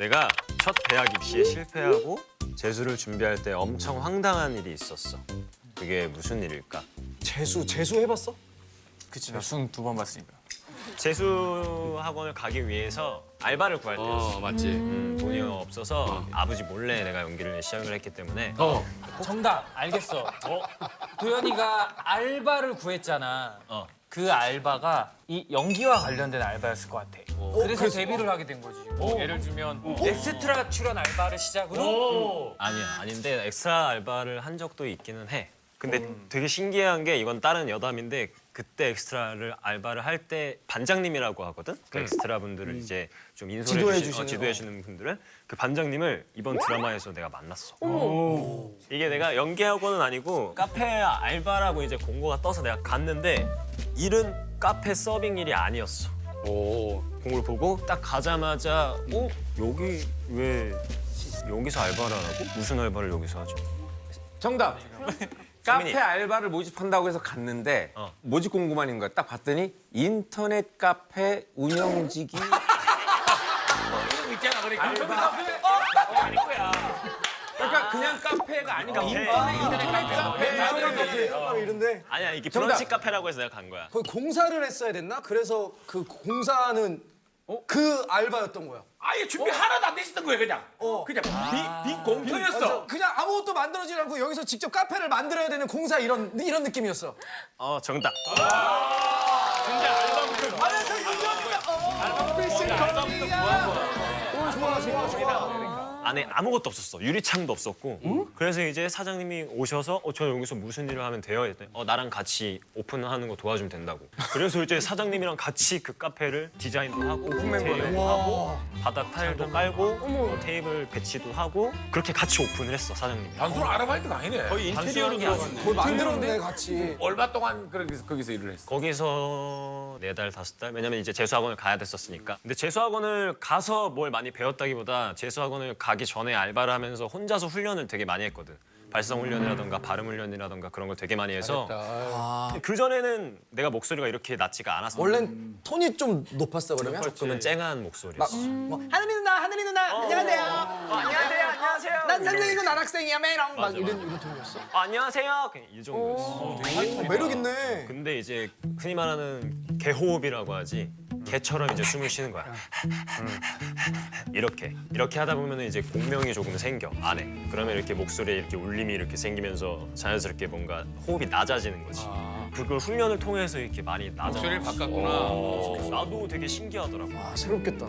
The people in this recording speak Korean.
내가 첫 대학 입시에 실패하고 재수를 준비할 때 엄청 황당한 일이 있었어. 그게 무슨 일일까? 재수 재수 해봤어? 그치. 순두 번 봤으니까. 재수 학원을 가기 위해서 알바를 구할 때였어. 어 맞지. 음, 돈이 없어서 아버지 몰래 내가 연기를 시작을 했기 때문에 어. 정답 알겠어. 도현이가 알바를 구했잖아. 어. 그 알바가 이 연기와 관련된 알바였을 것 같아. 그래서 데뷔를 하게 된 거지. 뭐 예를 들면 엑스트라 출연 알바를 시작으로 아니야 아닌데 엑스트라 알바를 한 적도 있기는 해. 근데 되게 신기한 게 이건 다른 여담인데 그때 엑스트라를 알바를 할 때 반장님이라고 하거든. 그 엑스트라 분들을 이제 좀 인솔해 지도해 주시, 어, 주시는, 지도해 주는 분들을 그 반장님을 이번 드라마에서 내가 만났어. 이게 내가 연기학원은 아니고 카페 알바라고 이제 공고가 떠서 내가 갔는데 일은 카페 서빙 일이 아니었어. 오. 공을 보고 딱 가자마자 어 여기 왜 여기서 알바를 하라고? 무슨 알바를 여기서 하지? 정답. 카페 알바를 모집한다고 해서 갔는데 어. 모집 공고만 인 거야. 딱 봤더니 인터넷 카페 운영직이 있잖아 그러니까. 그러니까 그냥 카페가 아니라 오케이. 인터넷 카페. 이런데 아니야 이게 정답. 브런치 카페라고 해서 내가 간 거야. 거기 공사를 했어야 됐나? 그래서 그 공사는 그 알바였던 거야. 아예 준비 하나도 안돼 있었던 거야 그냥. 어. 그냥 빈, 빈 공터였어. 그냥 아무것도 만들어지지 않고 여기서 직접 카페를 만들어야 되는 공사 이런 이런 느낌이었어. 어 정답. 좋아 좋아 좋아. 안에 아무것도 없었어. 유리창도 없었고. 그래서 이제 사장님이 오셔서 어, 저 여기서 무슨 일을 하면 돼요? 했더니 어, 나랑 같이 오픈하는 거 도와주면 된다고. 그래서 이제 사장님이랑 같이 그 카페를 디자인도 하고 오픈멤버도 하고 바닥 타일도 깔고 어, 테이블 배치도 하고 그렇게 같이 오픈을 했어 사장님이. 단순 아르바이트가 아니네. 거의 인테리어로 들어갔네. 뭘 만들었네 같이. 얼마 동안 거기서, 거기서 일을 했어? 거기서 네 달 다섯 달 왜냐면 이제 재수학원을 가야 됐었으니까 근데 재수학원을 가서 뭘 많이 배웠다기보다 재수학원을 가기 전에 알바를 하면서 혼자서 훈련을 되게 많이 했거든. 발성 훈련이라던가 발음 훈련이라던가 그런 걸 되게 많이 해서 그 전에는 내가 목소리가 이렇게 낮지가 않았어 원래는 톤이 좀 높았어 그러면. 조금은 쨍한 목소리였어. 뭐, 하늘이 누나 하늘이 누나 안녕하세요. 안녕하세요 안녕하세요. 난 선생이고 남학생이야 메롱 막 이런 이런 톤이었어. 어, 안녕하세요. 그냥 이 정도였어. 어, 매력 있네. 근데 이제 흔히 말하는 개호흡이라고 하지 개처럼 이제 숨을 쉬는 거야. 이렇게 이렇게 하다 보면 이제 공명이 조금 생겨 안에. 그러면 이렇게 목소리에 이렇게 울림이 이렇게 생기면서 자연스럽게 뭔가 호흡이 낮아지는 거지. 그걸 훈련을 통해서 이렇게 많이 낮아 목소리를 바꿨구나. 어, 나도 되게 신기하더라고. 아 새롭겠다.